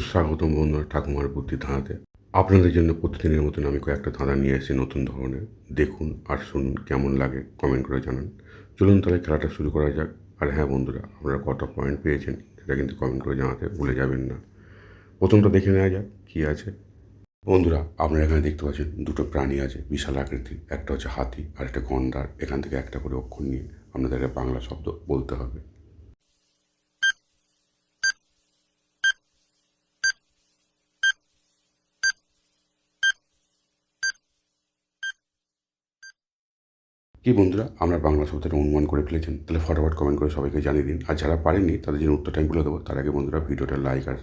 স্বাগতম বন্ধুরা ঠাকুমার বুদ্ধি ধাঁধাতে। আপনাদের জন্য প্রতিদিনের মতন আমি কয়েকটা ধাঁধা নিয়ে এসেছি নতুন ধরনের। দেখুন আর শুনুন কেমন লাগে কমেন্ট করে জানান। চলুন তাহলে খেলাটা শুরু করা যাক। আর হ্যাঁ বন্ধুরা, আপনারা কত পয়েন্ট পেয়েছেন সেটা কিন্তু কমেন্ট করে জানাতে ভুলে যাবেন না। প্রথমটা দেখে নেওয়া যাক কী আছে। বন্ধুরা, আপনারা এখানে দেখতে পাচ্ছেন দুটো প্রাণী আছে, বিশাল আকৃতির। একটা হচ্ছে হাতি আর একটা গন্ডার। এখান থেকে একটা করে অক্ষর নিয়ে আপনাদের একটা বাংলা শব্দ বলতে হবে। কি বন্ধুরা, আমরা বাংলা শব্দটা অনুমান করে ফেলেছেন। তাহলে ফটাফট কমেন্ট করে সবাইকে জানিয়ে দিন। আর যারা পারেননি, তাদের জন্য উত্তরটা আমি বলে দেবো। তার আগে বন্ধুরা, ভিডিওটা লাইক আর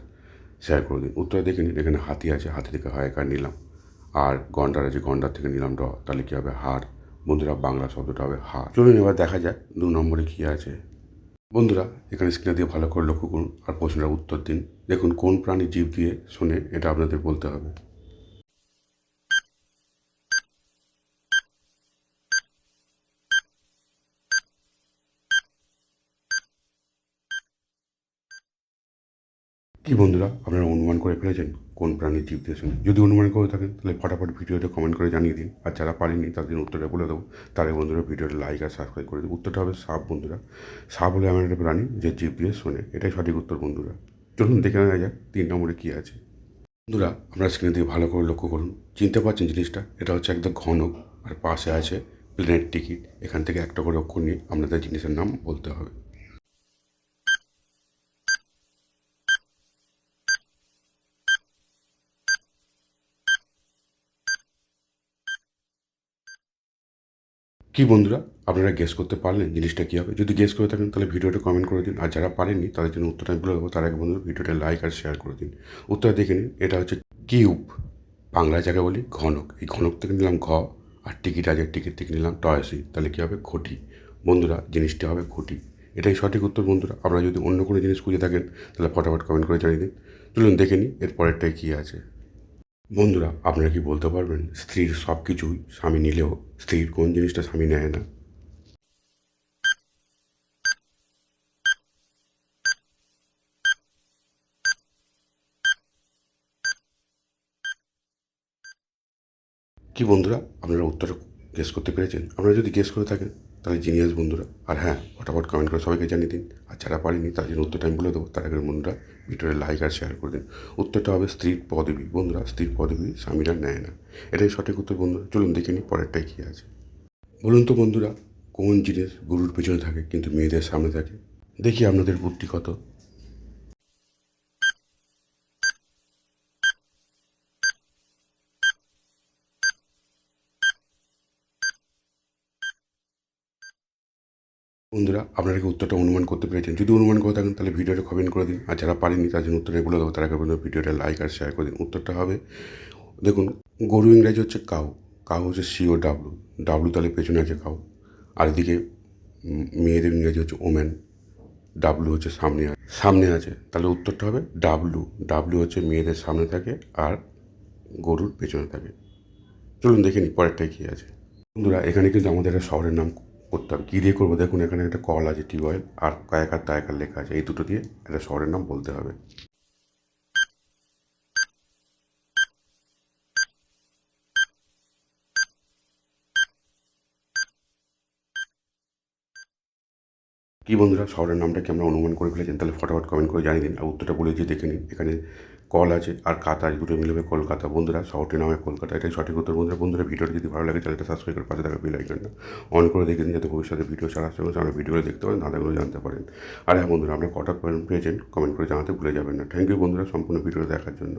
শেয়ার করে দিন। উত্তরে দেখে নিন, এখানে হাতি আছে। হাতি থেকে হায়কার নিলাম। আর গন্ডার আছে, গন্ডার থেকে নিলাম ড। তাহলে কী হবে? হার। বন্ধুরা, বাংলা শব্দটা হবে হার। চলুন এবার দেখা যাক, দু নম্বরে কী আছে। বন্ধুরা, এখানে স্ক্রিনে দিয়ে ভালো করে লক্ষ্য করুন আর প্রশ্নটার উত্তর দিন। দেখুন, কোন প্রাণী জীব দিয়ে শোনে, এটা আপনাদের বলতে হবে। কি বন্ধুরা, আপনারা অনুমান করে ফেলেছেন কোন প্রাণীর জীব দিয়ে শুনে। যদি অনুমান করে থাকেন, তাহলে ফটাফট ভিডিওতে কমেন্ট করে জানিয়ে দিন। আর যারা পারেনি তাদের উত্তরটা বলে দেবো। তারা বন্ধুরা ভিডিওটা লাইক আর সাবস্ক্রাইব করে দিন উত্তরটা হবে সাপ, বন্ধুরা। সাপ হলে এমন একটা প্রাণী যে জীব দিয়ে শোনে। এটাই সঠিক উত্তর, বন্ধুরা। চলুন দেখে নেওয়া যাক তিন নম্বরে কী আছে। বন্ধুরা, আপনারা স্ক্রিনে দিয়ে ভালো করে লক্ষ্য করুন। চিনতে পারছেন জিনিসটা? এটা হচ্ছে একদম ঘনক আর পাশে আছে প্লেনের টিকিট এখান থেকে একটা করে অক্ষর নিয়ে আপনাদের জিনিসের নাম বলতে হবে। কি বন্ধুরা, আপনারা গেস করতে পারলেন জিনিসটা কী হবে? যদি গেস করে থাকেন, তাহলে ভিডিওটা কমেন্ট করে দিন। আর যারা পারেননি, তাদের জন্য উত্তরটা আমি বলে দেবো। তার আগে বন্ধুরা, ভিডিওটা লাইক আর শেয়ার করে দিন। উত্তর দেখে নিন। এটা হচ্ছে কিউব বাংলা জায়গা বলি, ঘনক। এই ঘনক থেকে নিলাম ঘ, আর টিকিট আছে টিকিট থেকে নিলাম টয়সি। তাহলে কী হবে? ঘটি বন্ধুরা, জিনিসটা হবে ঘটি এটাই সঠিক উত্তর বন্ধুরা। আপনারা যদি অন্য কোনো জিনিস খুঁজে থাকেন, তাহলে ফটাফট কমেন্ট করে জানিয়ে দিন। চলুন দেখে নিই, এর পরেরটাই কী আছে। বন্ধুরা, আপনারা কি বলতে পারবেন, স্ত্রীর সব কিছুই স্বামী নিলেও স্ত্রীর কোন জিনিসটা স্বামী নেয় না? কি বন্ধুরা, আপনারা উত্তর গেস করতে পেরেছেন? আপনারা যদি গেস করে থাকেন। তাহলে জিনিয়াস বন্ধুরা। আর হ্যাঁ ফটাফট কমেন্ট করে সবাইকে জানিয়ে দিন। আর যারা পারিনি, তার জন্য উত্তরটা আমি বলে দেবো। তার আগে বন্ধুরা ভিডিওতে লাইক আর শেয়ার করে দিন। উত্তরটা হবে স্ত্রীর পদবী। বন্ধুরা স্ত্রীর পদবী স্বামীরা নেয় না। এটাই সঠিক উত্তর বন্ধুরা। চলুন দেখে নিই পরেরটাই কী আছে। বলুন তো বন্ধুরা, কোন জিনিস গরুর পেছনে থাকে, কিন্তু মেয়েদের সামনে থাকে? দেখি আপনাদের বুদ্ধি কত। বন্ধুরা, আপনারা কি উত্তরটা অনুমান করতে পেরেছেন? যদি অনুমান করে থাকেন, তাহলে ভিডিওটা কমেন্ট করে দিন। আর যারা পারেননি, তার জন্য উত্তরটা বলে দেবো তার আগে ভিডিওটা লাইক আর শেয়ার করে দিন। উত্তরটা হবে, দেখুন, গরু ইংরাজি হচ্ছে কাউ। কাউ হচ্ছে সিও ডাব্লু ডাব্লু তাহলে পেছনে আছে কাউ। আর এদিকে মেয়েদের ইংরাজি হচ্ছে ওমেন ডাব্লু হচ্ছে সামনে সামনে আছে। তাহলে উত্তরটা হবে ডাব্লু ডাব্লু হচ্ছে মেয়েদের সামনে থাকে আর গরুর পেছনে থাকে। চলুন দেখে নিই কী আছে। বন্ধুরা, এখানে কিন্তু আমাদের শহরের নাম করতে হবে। কী দিয়ে করব? দেখুন, এখানে একটা কল আছে, টিউবওয়েল, আর কয়েকার তায়কার লেখা আছে। এই দুটো দিয়ে একটা শহরের নাম বলতে হবে। কি বন্ধুরা, শহরের নামটা কি আমরা অনুমান করে ফেলেছেন? তাহলে ফটাফট কমেন্ট করে জানিয়ে দিন। আর উত্তরটা বলে দিয়ে দেখে নিন। এখানে কল আছে আর কাতা দুটো মিলবে কলকাতা। বন্ধুরা শহরটির নামে কলকাতা। এটাই সঠিক উত্তর। বন্ধুরা বন্ধুরা, ভিডিওটি যদি ভালো লাগে, চ্যানেলটা সাবস্ক্রাইব করে পাশে থাকা বেল আইকনটা অন করে দেখে দিন, যাতে ভবিষ্যতে ভিডিও ছাড়া সঙ্গে আমরা ভিডিওগুলো দেখতে পারেন দাদাগুলো জানতে পারেন। আর হ্যাঁ বন্ধুরা, আপনার কটা পয়েন্ট পেয়েছেন কমেন্ট করে জানাতে ভুলে যাবেন না। থ্যাংক ইউ বন্ধুরা, সম্পূর্ণ ভিডিও দেখার জন্য।